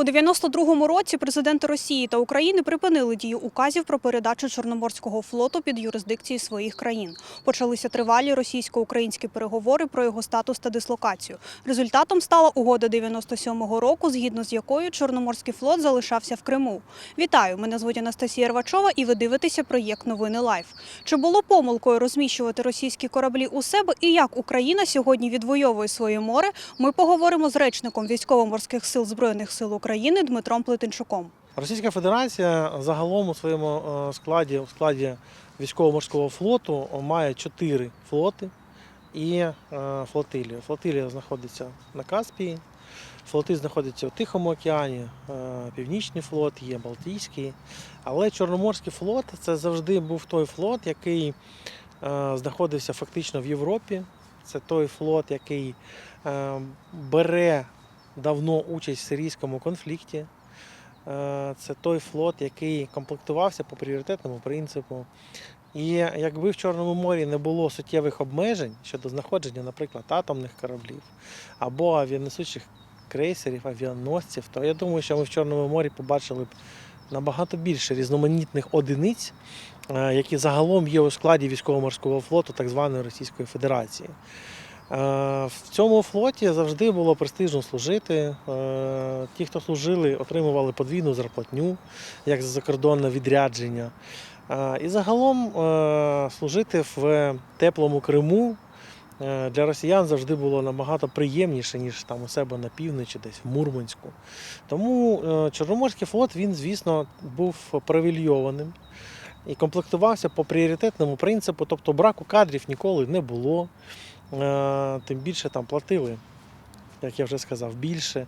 У 92-му році президенти Росії та України припинили дію указів про передачу Чорноморського флоту під юрисдикцію своїх країн. Почалися тривалі російсько-українські переговори про його статус та дислокацію. Результатом стала угода 97-го року, згідно з якою Чорноморський флот залишався в Криму. Вітаю! Мене звуть Анастасія Рвачова, і ви дивитеся проєкт Новини Лайф. Чи було помилкою розміщувати російські кораблі у себе і як Україна сьогодні відвоює своє море? Ми поговоримо з речником військово-морських сил збройних сил України Дмитром Плетенчуком. Російська Федерація загалом у своєму е, складі, у складі військово-морського флоту має чотири флоти і е, флотилію. Флотилія знаходиться на Каспії, флоти знаходяться у Тихому океані, е, Північний флот, є Балтійський. Але Чорноморський флот це завжди був той флот, який е, знаходився фактично в Європі. Це той флот, який е, бере давно участь в сирійському конфлікті. Е, Це той флот, який комплектувався по пріоритетному принципу. І якби в Чорному морі не було суттєвих обмежень щодо знаходження, наприклад, атомних кораблів або авіанесучих крейсерів, авіаносців, то я думаю, що ми в Чорному морі побачили б набагато більше різноманітних одиниць, е, які загалом є у складі військово-морського флоту так званої Російської Федерації. Е, В цьому флоті завжди було престижно служити. Е, Ті, хто служили, отримували подвійну зарплатню, як за закордонне відрядження. Е, І загалом служити в теплому Криму для росіян завжди було набагато приємніше, ніж там у себе на півночі, десь в Мурманську. Тому Чорноморський флот, він, звісно, був привільйованим і комплектувався по пріоритетному принципу, тобто браку кадрів ніколи не було. Е, Тим більше там платили, як я вже сказав, більше.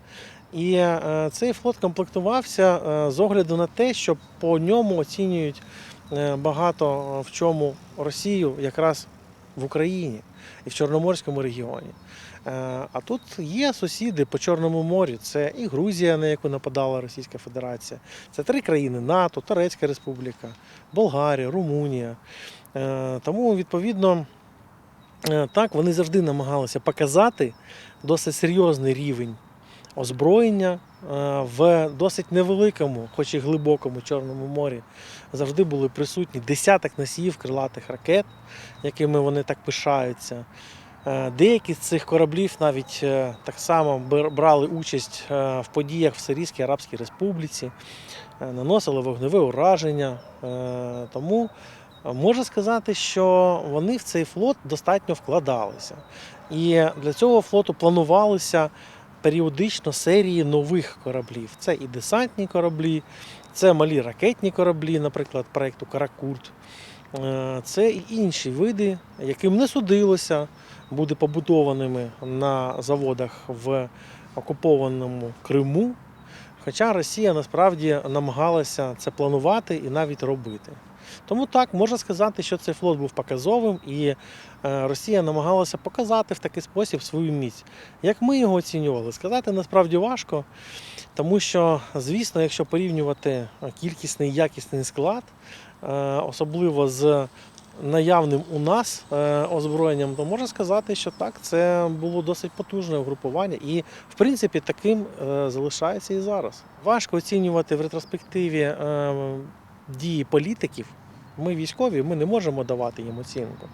І е, цей флот комплектувався е, з огляду на те, що по ньому оцінюють багато в чому Росію якраз в Україні і в Чорноморському регіоні. А тут є сусіди по Чорному морю. Це і Грузія, на яку нападала Російська Федерація, це три країни НАТО, Турецька Республіка, Болгарія, Румунія. Тому, відповідно, так, вони завжди намагалися показати досить серйозний рівень озброєння е, в досить невеликому, хоч і глибокому Чорному морі. Завжди були присутні десяток носіїв крилатих ракет, якими вони так пишаються. Е, Деякі з цих кораблів навіть е, так само брали участь е, в подіях в Сирійській Арабській Республіці, е, наносили вогневе ураження. Е, Тому можна сказати, що вони в цей флот достатньо вкладалися. І для цього флоту планувалися періодично серії нових кораблів. Це і десантні кораблі, це малі ракетні кораблі, наприклад, проєкту Каракурт. Е, Це і інші види, яким не судилося бути побудованими на заводах в окупованому Криму. Хоча Росія насправді намагалася це планувати і навіть робити. Тому так можна сказати, що цей флот був показовим, і е, Росія намагалася показати в такий спосіб свою міць. Як ми його оцінювали, сказати насправді важко, тому що, звісно, якщо порівнювати кількісний і якісний склад, е, особливо з наявним у нас е, озброєнням, то можна сказати, що так, це було досить потужне угрупування, і в принципі таким е, залишається і зараз. Важко оцінювати в ретроспективі е, дії політиків. Ми військові, ми не можемо давати їм оцінку.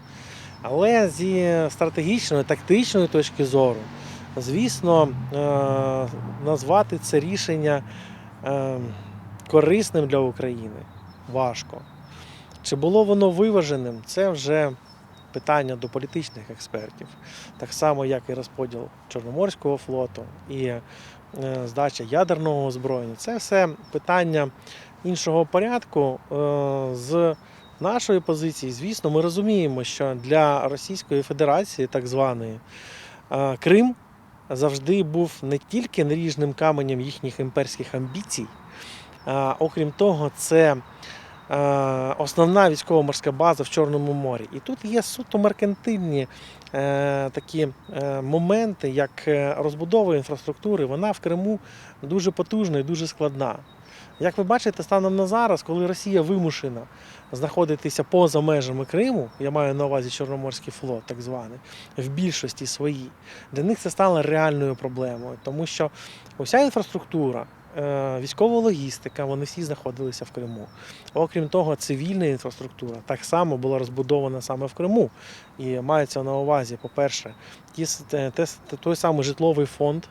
Але зі стратегічної, тактичної точки зору, звісно, е, назвати це рішення е, корисним для України важко. Чи було воно виваженим, це вже питання до політичних експертів. Так само, як і розподіл Чорноморського флоту і е, здача ядерного озброєння. Це все питання іншого порядку. Е, З нашої позиції, звісно, ми розуміємо, що для Російської Федерації, так званої, е, Крим завжди був не тільки наріжним каменем їхніх імперських амбіцій, а окрім того, це е, основна військово-морська база в Чорному морі. І тут є суто меркантильні такі моменти, як розбудова інфраструктури. Вона в Криму дуже потужна і дуже складна. Як ви бачите, станом на зараз, коли Росія вимушена знаходитися поза межами Криму, я маю на увазі Чорноморський флот, так званий, в більшості своїй, для них це стало реальною проблемою, тому що уся інфраструктура, військова логістика, вони всі знаходилися в Криму. Окрім того, цивільна інфраструктура так само була розбудована саме в Криму. І мається на увазі, по-перше, той самий житловий фонд,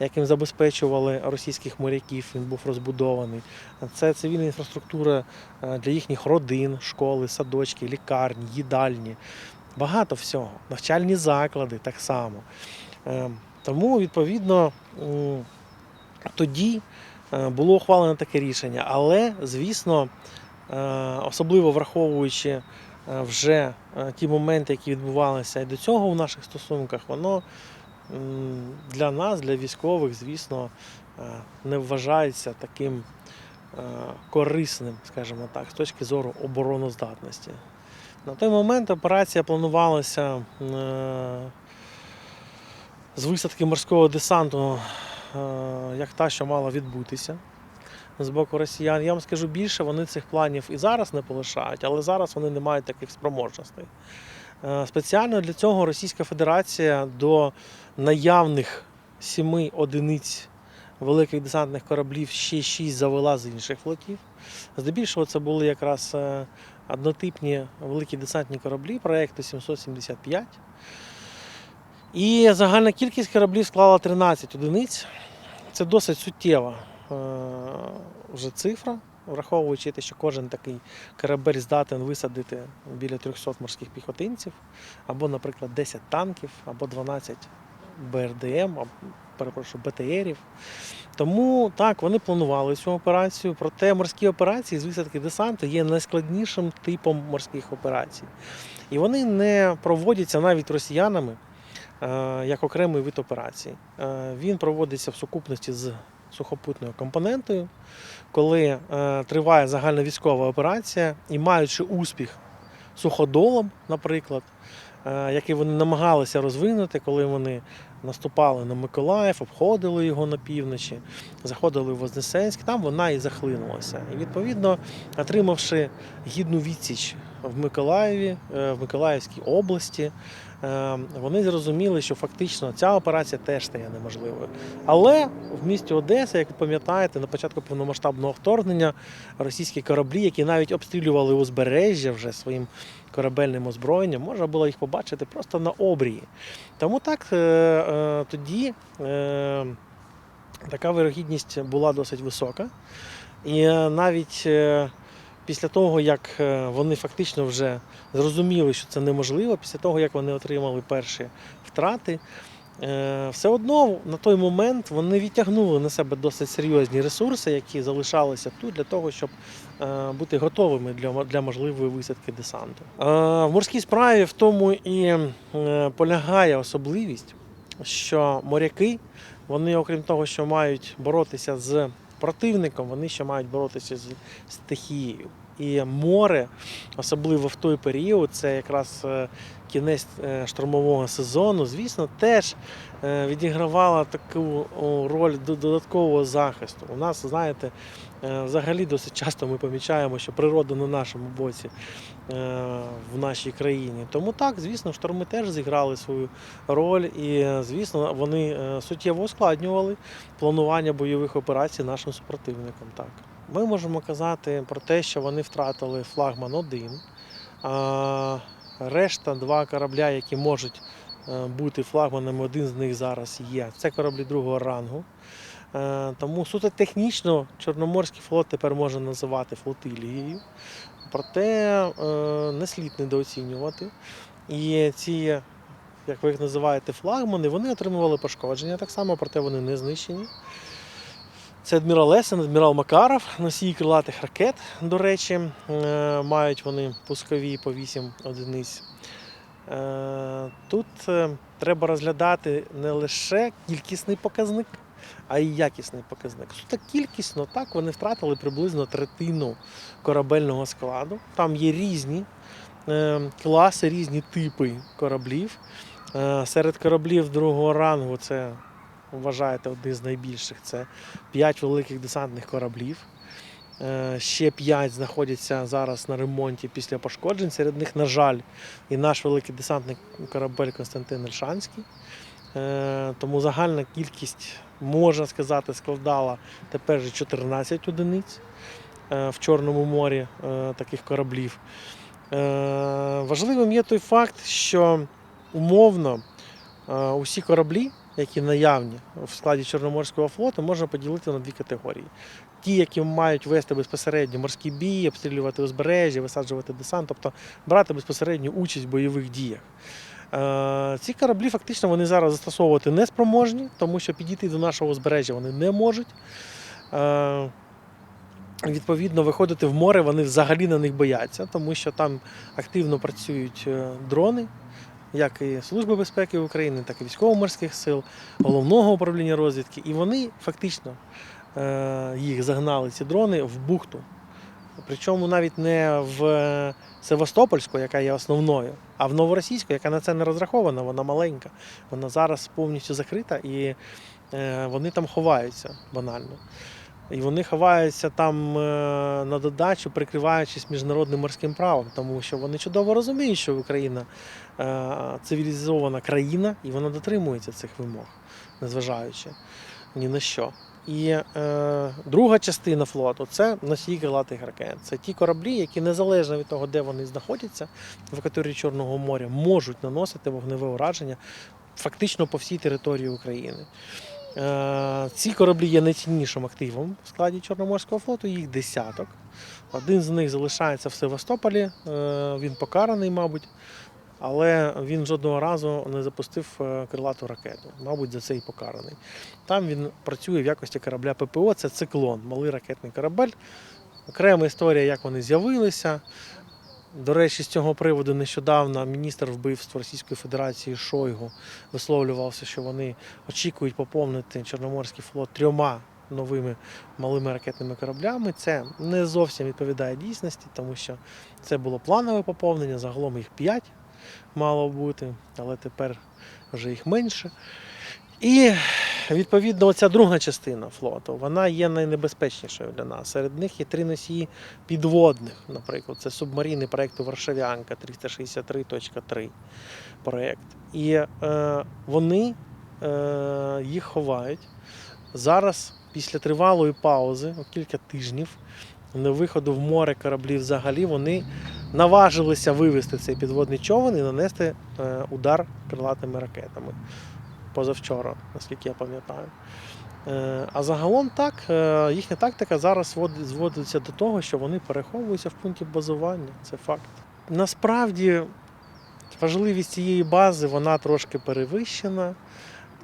яким забезпечували російських моряків, він був розбудований. Це цивільна інфраструктура е, для їхніх родин, школи, садочки, лікарні, їдальні. Багато всього. Навчальні заклади так само. Е, Тому, відповідно, тоді е, було ухвалено таке рішення. Але, звісно, е, особливо враховуючи е, вже ті моменти, які відбувалися і до цього в наших стосунках, воно для нас, для військових, звісно, не вважається таким корисним, скажімо так, з точки зору обороноздатності. На той момент операція планувалася з висадки морського десанту, як та, що мала відбутися з боку росіян. Я вам скажу більше, вони цих планів і зараз не полишають, але зараз вони не мають таких спроможностей. Е, Спеціально для цього Російська Федерація до наявних сіми одиниць великих десантних кораблів ще шість завела з інших флотів. Здебільшого це були якраз е, однотипні великі десантні кораблі проєкту 775. І загальна кількість кораблів склала 13 одиниць. Це досить суттєва е, вже цифра, враховуючи те, що кожен такий корабель здатен висадити біля 300 морських піхотинців, або, наприклад, 10 танків, або 12 БРДМ, або, перепрошую, БТРів. Тому так, вони планували цю операцію, проте морські операції з висадки десанту є найскладнішим типом морських операцій. І вони не проводяться навіть росіянами як окремий вид операцій. Е, Він проводиться в сукупності з сухопутною компонентою, коли е, триває загальна військова операція і маючи успіх суходолом, наприклад, е, який вони намагалися розвинути, коли вони наступали на Миколаїв, обходили його на півночі, заходили в Вознесенськ, там вона і захлинулася. І відповідно, отримавши гідну відсіч в Миколаєві, е, в Миколаївській області, е, вони зрозуміли, що фактично ця операція теж стає неможливою. Але в місті Одеса, як ви пам'ятаєте, на початку повномасштабного вторгнення російські кораблі, які навіть обстрілювали узбережжя вже своїм корабельним озброєнням, можна було їх побачити просто на обрії. Тому так е, е, тоді е, така вирогідність була досить висока. І навіть після того, як е, вони фактично вже зрозуміли, що це неможливо, після того, як вони отримали перші втрати, е, все одно на той момент вони відтягнули на себе досить серйозні ресурси, які залишалися тут для того, щоб е, бути готовими для, можливої висадки десанту. В морській справі в тому і полягає особливість, що моряки, вони, окрім того, що мають боротися з противником, вони ще мають боротися з стихією. І море, особливо в той період, це якраз е, кінець е, штормового сезону, звісно, теж е, відігравала таку роль до- додаткового захисту. У нас, знаєте, взагалі досить часто ми помічаємо, що природа на нашому боці в нашій країні. Тому так, звісно, шторми теж зіграли свою роль, і, звісно, вони суттєво ускладнювали планування бойових операцій нашим супротивникам. Так. Ми можемо казати про те, що вони втратили флагман 1, а решта два корабля, які можуть е, бути флагманами, один з них зараз є. Це кораблі другого рангу. Е, Тому суто технічно Чорноморський флот тепер можна називати флотилією. Проте е, не слід недооцінювати. І ці, як ви їх називаєте, флагмани, вони отримували пошкодження так само, проте вони не знищені. Це адмірал Лесен, адмірал Макаров, носії крилатих ракет, до речі, Е, мають вони пускові по 8 одиниць. Е, Тут е, треба розглядати не лише кількісний показник, а й якісний показник. Суто кількісно, так, вони втратили приблизно третину корабельного складу. Там є різні класи, різні типи кораблів. Серед кораблів другого рангу це вважаєте одні з найбільших. Це 5 великих десантних кораблів. Е, Ще 5 знаходяться зараз на ремонті після пошкоджень. Серед них, на жаль, і наш великий десантний корабель Константин Ільшанський. Е, Тому загальна кількість можна сказати, складала тепер вже 14 одиниць е, в Чорному морі таких кораблів. Важливим є той факт, що умовно усі кораблі, які наявні в складі Чорноморського флоту, можна поділити на дві категорії. Ті, які мають вести безпосередньо морський бій, обстрілювати узбережжя, висаджувати десант, тобто брати безпосередню участь в бойових діях. Е, Ці кораблі фактично вони зараз застосовувати не спроможні, тому що підійти до нашого узбережжя вони не можуть. Е, Відповідно, виходити в море вони взагалі на них бояться, тому що там активно працюють е, дрони, як і Служби безпеки України, так і військово-морських сил, головного управління розвідки. І вони фактично е, їх загнали, ці дрони, в бухту. Причому навіть не в Севастопольську, яка є основною, а в Новоросійську, яка на це не розрахована, вона маленька. Вона зараз повністю закрита і е, вони там ховаються банально. І вони ховаються там е, на додачу, прикриваючись міжнародним морським правом, тому що вони чудово розуміють, що Україна е, цивілізована країна і вона дотримується цих вимог, незважаючи ні на що. І е, друга частина флоту це носії крилатих ракет. Це ті кораблі, які незалежно від того, де вони знаходяться в акваторії Чорного моря, можуть наносити вогневе ураження фактично по всій території України. Е, Ці кораблі є найціннішим активом в складі Чорноморського флоту, їх десяток. Один з них залишається в Севастополі, е, він покараний, мабуть, але він жодного разу не запустив е, крилату ракету. Мабуть, за це і покараний. Там він працює в якості корабля ППО, це циклон, малий ракетний корабель. Окрема історія, як вони з'явилися. До речі, з цього приводу нещодавно міністр вбивств Російської Федерації Шойгу висловлювався, що вони очікують поповнити Чорноморський флот трьома новими малими ракетними кораблями. Це не зовсім відповідає дійсності, тому що це було планове поповнення. Загалом їх п'ять мало бути, але тепер вже їх менше. І відповідно, оця друга частина флоту, вона є найнебезпечнішою для нас. Серед них є три носії підводних, наприклад, це субмарини проєкту Варшавянка 363.3 проєкт. І е, вони е, їх ховають. Зараз, після тривалої паузи, кілька тижнів, на виходу в море кораблів взагалі, вони наважилися вивести цей підводний човен і нанести е, удар крилатими ракетами позавчора, наскільки я пам'ятаю. Е, А загалом так, е, їхня тактика зараз зводиться до того, що вони переховуються в пункті базування. Це факт. Насправді важливість цієї бази вона трошки перевищена.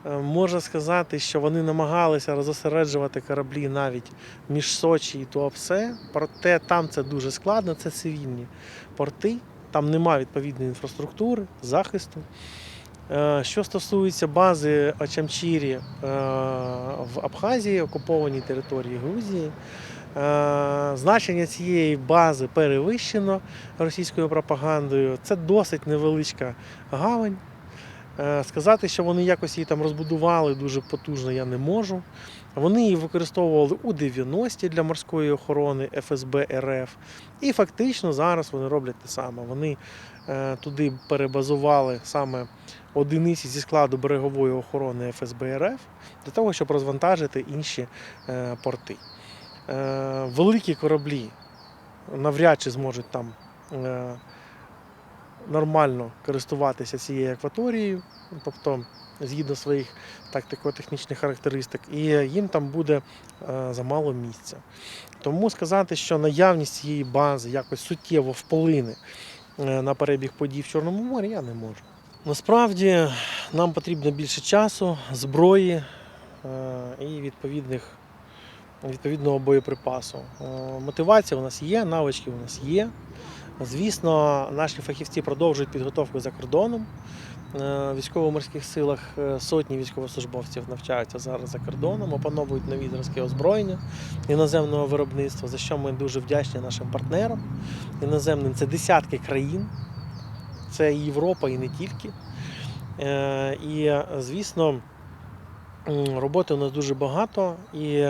Е, Можна сказати, що вони намагалися розосереджувати кораблі навіть між Сочі і Туапсе, проте там це дуже складно, це цивільні порти, там немає відповідної інфраструктури, захисту. Е, Що стосується бази Очамчірі е, в Абхазії, окупованій території Грузії, е, значення цієї бази перевищено російською пропагандою. Це досить невеличка гавань. Сказати, що вони якось її там розбудували дуже потужно, я не можу. Вони її використовували у 90-ті для морської охорони ФСБ РФ. І фактично зараз вони роблять те саме. Вони туди перебазували саме одиниці зі складу берегової охорони ФСБ РФ для того, щоб розвантажити інші е, порти. Е, Великі кораблі навряд чи зможуть там е, нормально користуватися цією акваторією, тобто згідно своїх тактико-технічних характеристик, і їм там буде е, замало місця. Тому сказати, що наявність цієї бази якось суттєво вплине е, на перебіг подій в Чорному морі, я не можу. Насправді нам потрібно більше часу, зброї е, і відповідних, відповідного боєприпасу. Е, Мотивація у нас є, навички у нас є. Звісно, наші фахівці продовжують підготовку за кордоном. Е, військово-морських силах е, сотні військовослужбовців навчаються зараз за кордоном, опановують нові зразки озброєння іноземного виробництва, за що ми дуже вдячні нашим партнерам іноземним. Це десятки країн, це Європа, і не тільки. Е, І, звісно, роботи у нас дуже багато. І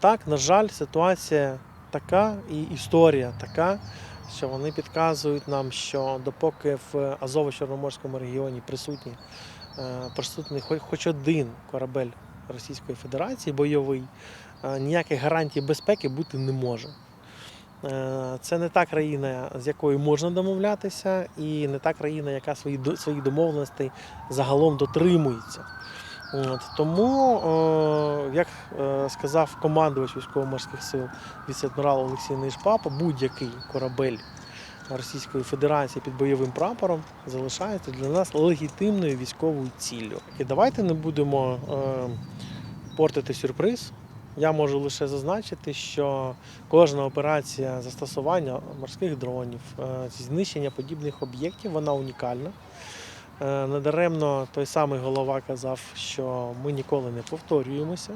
так, на жаль, ситуація така і історія така, що вони підказують нам, що допоки в Азово-Чорноморському регіоні присутні, е, присутній хоч, один корабель Російської Федерації, бойовий, е, ніяких гарантій безпеки бути не може. Е, Це не та країна, з якою можна домовлятися, і не та країна, яка свої, своїх домовленостей загалом дотримується. От, тому, е, як е, сказав командувач військово-морських сил віце-адмірал Олексій Нейшпапа, будь-який корабель Російської Федерації під бойовим прапором залишається для нас легітимною військовою ціллю. І давайте не будемо е, портити сюрприз. Я можу лише зазначити, що кожна операція застосування морських дронів, е, знищення подібних об'єктів, вона унікальна. Е, Недаремно той самий голова казав, що ми ніколи не повторюємося.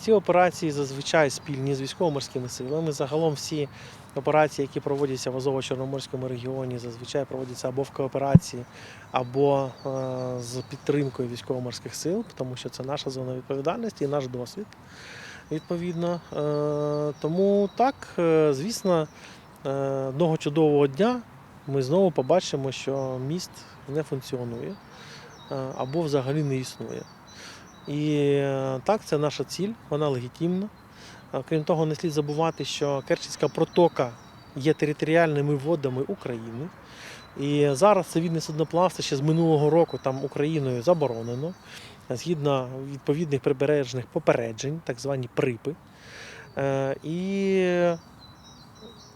Ці операції зазвичай спільні з військово-морськими силами. Загалом всі операції, які проводяться в Азово-Чорноморському регіоні, зазвичай проводяться або в кооперації, або е, з підтримкою військово-морських сил, тому що це наша зона відповідальності і наш досвід. Відповідно. Е, тому так, звісно, одного чудового дня ми знову побачимо, що міст не функціонує е, або взагалі не існує. І е, так, це наша ціль, вона легітимна. Е, Крім того, не слід забувати, що Керченська протока є територіальними водами України. І зараз цивільне судноплавство ще з минулого року там Україною заборонено згідно відповідних прибережних попереджень, так звані припи. І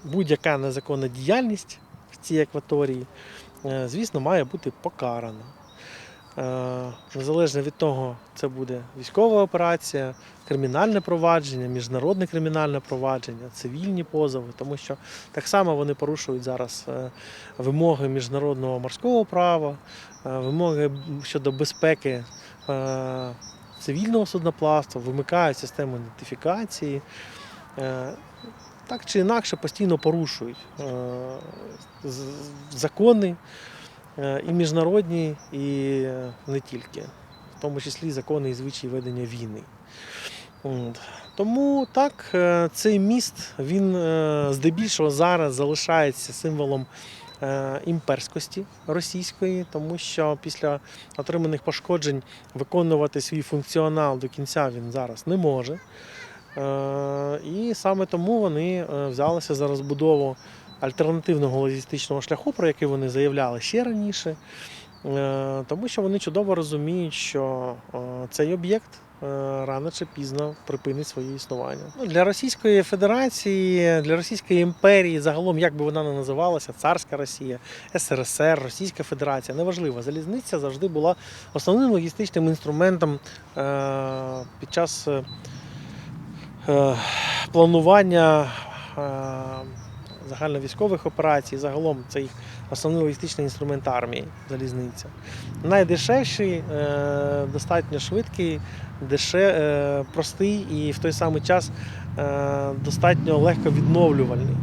будь-яка незаконна діяльність цій акваторії, е, звісно, має бути покарана. Е, Незалежно від того, це буде військова операція, кримінальне провадження, міжнародне кримінальне провадження, цивільні позови, тому що так само вони порушують зараз е, вимоги міжнародного морського права, вимоги щодо безпеки цивільного судноплавства, вимикають систему ідентифікації. Так чи інакше постійно порушують е, закони е, і міжнародні, і е, не тільки, в тому числі закони і звичаї ведення війни. Тому так, цей міст він здебільшого зараз залишається символом імперськості російської, тому що після отриманих пошкоджень виконувати свій функціонал до кінця він зараз не може. Е, І саме тому вони е, взялися за розбудову альтернативного логістичного шляху, про який вони заявляли ще раніше. Е, Тому що вони чудово розуміють, що цей об'єкт рано чи пізно припинить своє існування. Ну, Для Російської Федерації, для Російської імперії, загалом, як би вона не називалася, царська Росія, СРСР, Російська Федерація, неважливо. Залізниця завжди була основним логістичним інструментом під час планування е, загальновійськових операцій. Загалом це їх основний логістичний інструмент армії залізниця. Найдешевший, е, достатньо швидкий, деше, е, простий і в той самий час е, достатньо легко відновлювальний.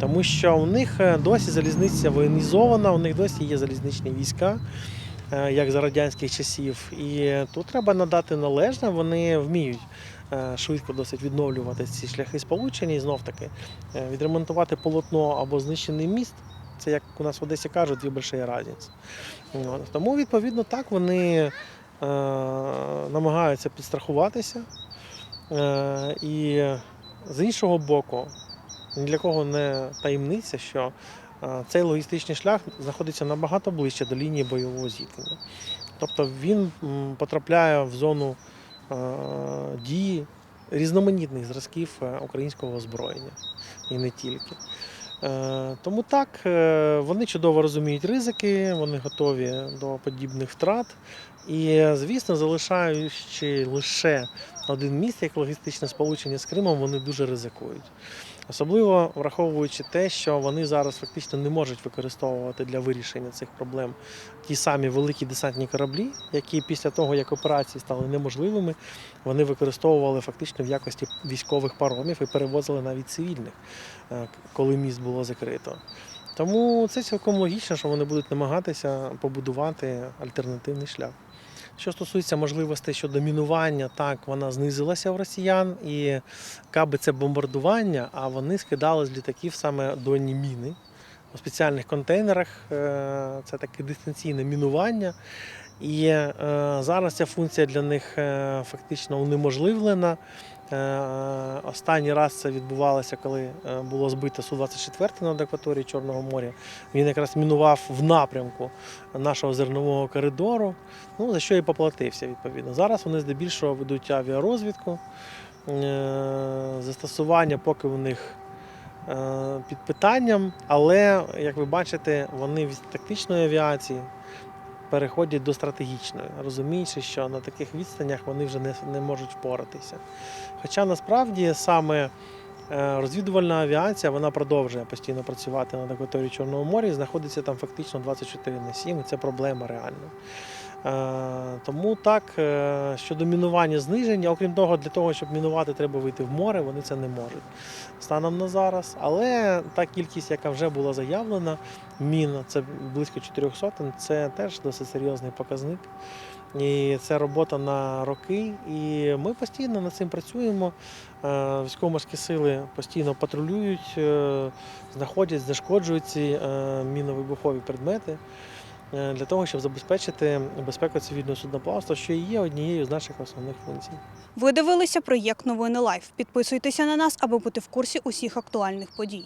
Тому що у них е, досі залізниця воєнізована, у них досі є залізничні війська, е, як за радянських часів. І тут треба надати належне, вони вміють е, швидко досить відновлювати ці шляхи сполучення і знов таки е, відремонтувати полотно або знищений міст. Це як у нас в Одесі кажуть, дві больші разниці. Тому, відповідно, так вони е, намагаються підстрахуватися. Е, і з іншого боку, ні для кого не таємниця, що е, цей логістичний шлях знаходиться набагато ближче до лінії бойового зіткнення. Тобто він потрапляє в зону е, дії різноманітних зразків е, українського озброєння і не тільки. Е, Тому так, е, вони чудово розуміють ризики, вони готові до подібних втрат. І, звісно, залишаючи лише один міст як логістичне сполучення з Кримом, вони дуже ризикують. Особливо враховуючи те, що вони зараз фактично не можуть використовувати для вирішення цих проблем ті самі великі десантні кораблі, які після того, як операції стали неможливими, вони використовували фактично в якості військових паромів і перевозили навіть цивільних, е, коли міст було закрито. Тому це цілком логічно, що вони будуть намагатися побудувати альтернативний шлях. Що стосується можливостей щодо мінування, так вона знизилася в росіян, і каби це бомбардування, а вони скидали з літаків саме донні міни у спеціальних контейнерах. Е, Це таке дистанційне мінування. І е, зараз ця функція для них е, фактично унеможливлена. Е, Останній раз це відбувалося, коли е, було збито Су-24 над акваторією Чорного моря. Він якраз мінував в напрямку нашого зернового коридору, ну, за що і поплатився відповідно. Зараз вони здебільшого ведуть авіарозвідку. Е, Застосування поки у них під питанням, але, як ви бачите, вони від тактичної авіації переходять до стратегічної, розуміючи, що на таких відстанях вони вже не, не можуть впоратися. Хоча насправді саме е, розвідувальна авіація вона продовжує постійно працювати над акваторією Чорного моря і знаходиться там фактично 24 на 7, і це проблема реальна. Е, Тому так, е, щодо мінування зниження, окрім того, для того, щоб мінувати, треба вийти в море, вони це не можуть станом на зараз. Але та кількість, яка вже була заявлена, мін, це близько 400, це теж досить серйозний показник. І це робота на роки. І ми постійно над цим працюємо. Е, Військово-морські сили постійно патрулюють, знаходять, знешкоджують ці міновибухові предмети для того, щоб забезпечити безпеку цивільного судноплавства, що і є однією з наших основних функцій. Ви дивилися проєкт Новини Лайф. Підписуйтеся на нас, аби бути в курсі усіх актуальних подій.